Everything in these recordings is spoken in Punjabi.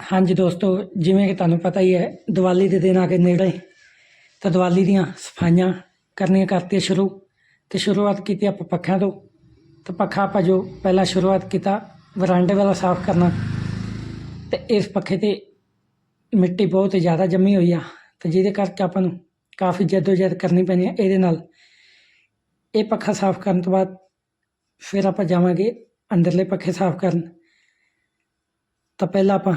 ਹਾਂਜੀ ਦੋਸਤੋ, ਜਿਵੇਂ ਕਿ ਤੁਹਾਨੂੰ ਪਤਾ ਹੀ ਹੈ, ਦੀਵਾਲੀ ਦੇ ਦਿਨ ਆ ਕੇ ਨੇੜੇ, ਤਾਂ ਦੀਵਾਲੀ ਦੀਆਂ ਸਫਾਈਆਂ ਕਰਨੀਆਂ ਕਰਤੀਆਂ ਸ਼ੁਰੂ, ਤੇ ਸ਼ੁਰੂਆਤ ਕੀਤੀ ਆਪਾਂ ਪੱਖਿਆਂ ਤੋਂ। ਤਾਂ ਪੱਖਾ ਆਪਾਂ ਜੋ ਪਹਿਲਾਂ ਸ਼ੁਰੂਆਤ ਕੀਤਾ, ਵਰਾਂਡੇ ਵਾਲਾ ਸਾਫ਼ ਕਰਨਾ। ਤੇ ਇਸ ਪੱਖੇ ਤੇ ਮਿੱਟੀ ਬਹੁਤ ਜ਼ਿਆਦਾ ਜੰਮੀ ਹੋਈ ਆ, ਤੇ ਜਿਹਦੇ ਕਰਕੇ ਆਪਾਂ ਨੂੰ ਕਾਫੀ ਜਹਿਦ ਕਰਨੀ ਪੈਣੀ ਹੈ ਇਹਦੇ ਨਾਲ। ਇਹ ਪੱਖਾ ਸਾਫ਼ ਕਰਨ ਤੋਂ ਬਾਅਦ ਫਿਰ ਆਪਾਂ ਜਾਵਾਂਗੇ ਅੰਦਰਲੇ ਪੱਖੇ ਸਾਫ਼ ਕਰਨ। ਤਾਂ ਪਹਿਲਾਂ ਆਪਾਂ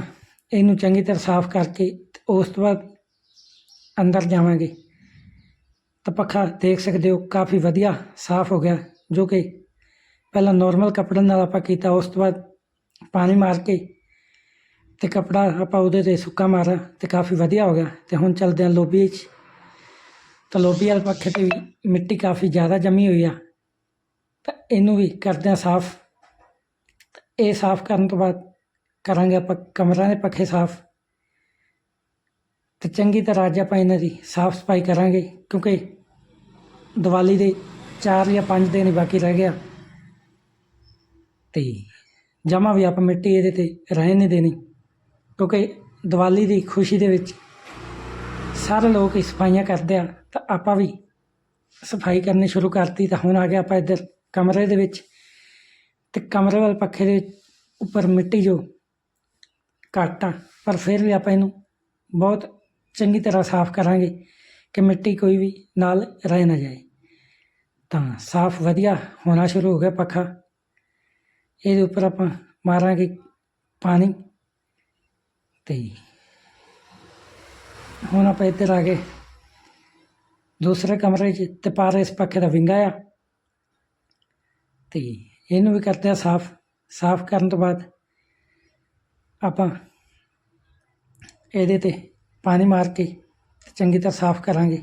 ਇਹਨੂੰ ਚੰਗੀ ਤਰ੍ਹਾਂ ਸਾਫ਼ ਕਰਕੇ ਤੇ ਉਸ ਤੋਂ ਬਾਅਦ ਅੰਦਰ ਜਾਵਾਂਗੇ। ਤਾਂ ਪੱਖਾ ਦੇਖ ਸਕਦੇ ਹੋ, ਕਾਫੀ ਵਧੀਆ ਸਾਫ਼ ਹੋ ਗਿਆ, ਜੋ ਕਿ ਪਹਿਲਾਂ ਨਾਰਮਲ ਕੱਪੜੇ ਨਾਲ ਆਪਾਂ ਕੀਤਾ, ਉਸ ਤੋਂ ਬਾਅਦ ਪਾਣੀ ਮਾਰ ਕੇ ਤੇ ਕਪੜਾ ਆਪਾਂ ਉਹਦੇ ਤੇ ਸੁੱਕਾ ਮਾਰਿਆ ਤੇ ਕਾਫੀ ਵਧੀਆ ਹੋ ਗਿਆ। ਤੇ ਹੁਣ ਚੱਲਦੇ ਹਾਂ ਲੋਬੀ 'ਚ ਤਾਂ ਲੋਬੀ ਵਾਲੇ ਪੱਖੇ ਤੇ ਵੀ ਮਿੱਟੀ ਕਾਫੀ ਜ਼ਿਆਦਾ ਜੰਮੀ ਹੋਈ ਆ। ਤਾਂ ਇਹਨੂੰ ਵੀ ਕਰਦੇ ਹਾਂ ਸਾਫ਼। ਇਹ ਸਾਫ਼ ਕਰਨ ਤੋਂ ਬਾਅਦ ਕਰਾਂਗੇ ਆਪਾਂ ਕਮਰਿਆਂ ਦੇ ਪੱਖੇ ਸਾਫ਼। ਤੇ ਚੰਗੀ ਤਰ੍ਹਾਂ ਅੱਜ ਆਪਾਂ ਇਹਨਾਂ ਦੀ ਸਾਫ਼ ਸਫ਼ਾਈ ਕਰਾਂਗੇ, ਕਿਉਂਕਿ ਦੀਵਾਲੀ ਦੇ 4 ਜਾਂ 5 ਦਿਨ ਬਾਕੀ ਰਹਿ ਗਿਆ। ਤੇ ਜਮਾ ਵੀ ਆਪਾਂ ਮਿੱਟੀ ਇਹਦੇ ਤੇ ਰਹਿ ਨਹੀਂ ਦੇਣੀ, ਕਿਉਂਕਿ ਦੀਵਾਲੀ ਦੀ ਖੁਸ਼ੀ ਦੇ ਵਿੱਚ ਸਾਰੇ ਲੋਕ ਸਫਾਈਆਂ ਕਰਦੇ ਆ, ਤਾਂ ਆਪਾਂ ਵੀ ਸਫ਼ਾਈ ਕਰਨੀ ਸ਼ੁਰੂ ਕਰਤੀ, ਤਾਂ ਹੁਣ ਆ ਗਿਆ ਆਪਾਂ ਇੱਧਰ ਕਮਰੇ ਦੇ ਵਿੱਚ। ਤੇ ਕਮਰੇ ਵਾਲੇ ਪੱਖੇ ਦੇ ਉੱਪਰ ਮਿੱਟੀ ਜੋ ਘੱਟ ਆ, ਪਰ ਫਿਰ ਵੀ ਆਪਾਂ ਇਹਨੂੰ ਬਹੁਤ ਚੰਗੀ ਤਰ੍ਹਾਂ ਸਾਫ਼ ਕਰਾਂਗੇ ਕਿ ਮਿੱਟੀ ਕੋਈ ਵੀ ਨਾਲ ਰਹਿ ਨਾ ਜਾਏ। ਤਾਂ ਸਾਫ਼ ਵਧੀਆ ਹੋਣਾ ਸ਼ੁਰੂ ਹੋ ਗਿਆ ਪੱਖਾ। ਇਹਦੇ ਉੱਪਰ ਆਪਾਂ ਮਾਰਾਂਗੇ ਪਾਣੀ। ਤੇ ਹੁਣ ਆਪਾਂ ਇੱਧਰ ਆ ਗਏ। ਦੂਸਰੇ ਕਮਰੇ 'ਚ ਤੇ ਪਾਰ ਇਸ ਪੱਖੇ ਦਾ ਵਿੰਗਾ ਆ। ਤੇ ਇਹਨੂੰ ਵੀ ਕਰਦੇ ਆ ਸਾਫ਼। ਸਾਫ਼ ਕਰਨ ਤੋਂ ਬਾਅਦ ਆਪਾਂ ਇਹਦੇ ਤੇ ਪਾਣੀ ਮਾਰ ਕੇ ਤੇ ਚੰਗੀ ਤਰ੍ਹਾਂ ਸਾਫ਼ ਕਰਾਂਗੇ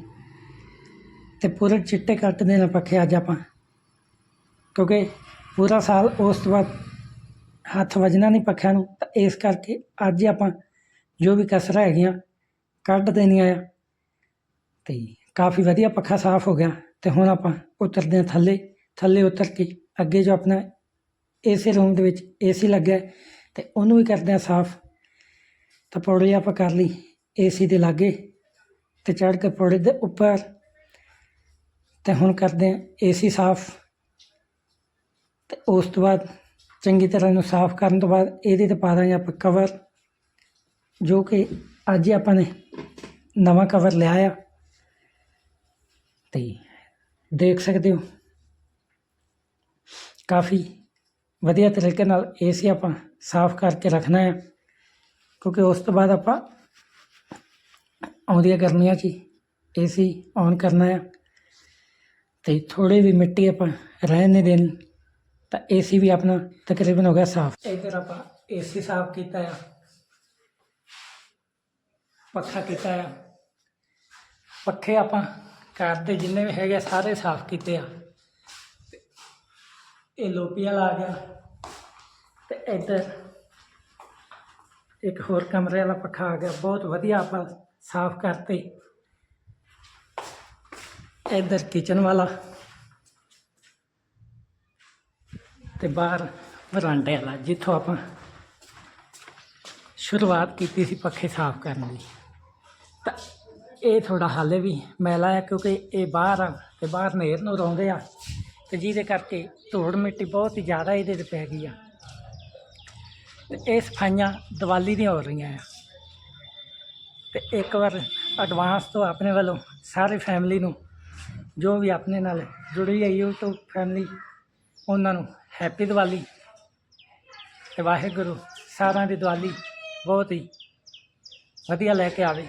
ਤੇ ਪੂਰੇ ਚਿੱਟੇ ਕੱਟ ਦੇਣਾ ਪੱਖੇ ਅੱਜ ਆਪਾਂ, ਕਿਉਂਕਿ ਪੂਰਾ ਸਾਲ ਉਸ ਤੋਂ ਬਾਅਦ ਹੱਥ ਵੱਜਣਾ ਨਹੀਂ ਪੱਖਿਆਂ ਨੂੰ, ਤਾਂ ਇਸ ਕਰਕੇ ਅੱਜ ਆਪਾਂ ਜੋ ਵੀ ਕਸਰਾਂ ਹੈਗੀਆਂ ਕੱਢ ਦੇਣੀਆਂ ਆ ਤੇ ਕਾਫੀ ਵਧੀਆ ਪੱਖਾ ਸਾਫ਼ ਹੋ ਗਿਆ ਤੇ ਹੁਣ ਆਪਾਂ ਉਤਰਦੇ ਹਾਂ ਥੱਲੇ ਥੱਲੇ ਉਤਰ ਕੇ ਅੱਗੇ ਜੋ ਆਪਣਾ ਏਸੀ ਰੂਮ ਦੇ ਵਿੱਚ ਏਸੀ ਲੱਗਾ ਹੈ ਤੇ ਉਹਨੂੰ ਵੀ ਕਰਦੇ ਹਾਂ ਸਾਫ਼। ਤਾਂ ਪੌੜੀ ਆਪਾਂ ਕਰ ਲਈ ਏਸੀ ਦੇ ਲਾਗੇ ਤੇ ਚੜ੍ਹ ਕੇ ਪੌੜੀ ਦੇ ਉੱਪਰ। ਤੇ ਹੁਣ ਕਰਦੇ ਹਾਂ ਏਸੀ ਸਾਫ਼। ਤੇ ਉਸ ਤੋਂ ਬਾਅਦ ਚੰਗੀ ਤਰ੍ਹਾਂ ਇਹਨੂੰ ਸਾਫ਼ ਕਰਨ ਤੋਂ ਬਾਅਦ ਇਹਦੇ ਤੇ ਪਾ ਦਾਂਗੇ ਆਪਾਂ ਕਵਰ ਜੋ ਕਿ ਅੱਜ ਹੀ ਆਪਾਂ ਨੇ ਨਵਾਂ ਕਵਰ ਲਿਆ ਆ। ਤੇ ਦੇਖ ਸਕਦੇ ਹੋ, ਕਾਫੀ ਵਧੀਆ ਤਰੀਕੇ ਨਾਲ ਏਸੀ ਆਪਾਂ ਸਾਫ਼ ਕਰਕੇ ਰੱਖਣਾ ਹੈ ਕਿਉਂਕਿ ਉਸ ਤੋਂ ਬਾਅਦ ਆਪਾਂ ਆਉਂਦੀਆਂ ਗਰਮੀਆਂ 'ਚ ਏਸੀ ਔਨ ਕਰਨਾ ਹੈ ਤੇ ਥੋੜੇ ਵੀ ਮਿੱਟੀ ਆਪਾਂ ਰਹਿਣ ਨਹੀਂ ਦੇਣ ਤਾਂ ਏਸੀ ਵੀ ਆਪਣਾ ਤਕਰੀਬਨ ਹੋ ਗਿਆ ਸਾਫ਼। ਇਧਰ ਆਪਾਂ ਏਸੀ ਸਾਫ਼ ਕੀਤਾ ਆ ਪੱਖਾ ਕੀਤਾ ਆ। ਪੱਖੇ ਆਪਾਂ ਘਰ ਦੇ ਜਿੰਨੇ ਵੀ ਹੈਗੇ ਆ, ਸਾਰੇ ਸਾਫ਼ ਕੀਤੇ ਆ। ਇਹ ਲੋਪੀ ਵਾਲਾ ਆ ਗਿਆ। ਤੇ ਇੱਧਰ ਇੱਕ ਹੋਰ ਕਮਰੇ ਵਾਲਾ ਪੱਖਾ ਆ ਗਿਆ। ਬਹੁਤ ਵਧੀਆ ਆਪਾਂ ਸਾਫ਼ ਕਰਤੇ। ਇੱਧਰ ਕਿਚਨ ਵਾਲਾ ਤੇ ਬਾਹਰ ਵਰਾਂਡੇ ਵਾਲਾ, ਜਿੱਥੋਂ ਆਪਾਂ ਸ਼ੁਰੂਆਤ ਕੀਤੀ ਸੀ ਪੱਖੇ ਸਾਫ਼ ਕਰਨ ਦੀ। ਤਾਂ ਇਹ ਥੋੜਾ ਹਾਲੇ ਵੀ ਮੈਲਾ ਆ, ਕਿਉਂਕਿ ਇਹ ਬਾਹਰ ਆ ਤੇ ਬਾਹਰ ਨੇਰ ਨੂੰ ਰੋਂਦੇ ਆ। ਤੇ ਜਿਹਦੇ ਕਰਕੇ ਧੂੜ ਮਿੱਟੀ ਬਹੁਤ ਹੀ ਜ਼ਿਆਦਾ ਇਹਦੇ ਤੇ ਪੈ ਗਈ ਆ। ਤੇ ਇਹ ਸਫਾਈਆਂ ਦੀਵਾਲੀ ਦੀਆਂ ਹੋ ਰਹੀਆਂ ਆ। ਤੇ ਇੱਕ ਵਾਰ ਐਡਵਾਂਸ ਤੋਂ ਆਪਣੇ ਵੱਲੋਂ ਸਾਰੇ ਫੈਮਿਲੀ ਨੂੰ ਜੋ ਵੀ ਆਪਣੇ ਨਾਲ ਜੁੜੀ ਹੈ YouTube ਫੈਮਿਲੀ ਉਹਨਾਂ ਨੂੰ ਹੈਪੀ ਦੀਵਾਲੀ। ਤੇ ਵਾਹਿਗੁਰੂ ਸਾਰਿਆਂ ਦੀ ਦੀਵਾਲੀ ਬਹੁਤ ਹੀ ਵਧੀਆ ਲੈ ਕੇ ਆਵੇ।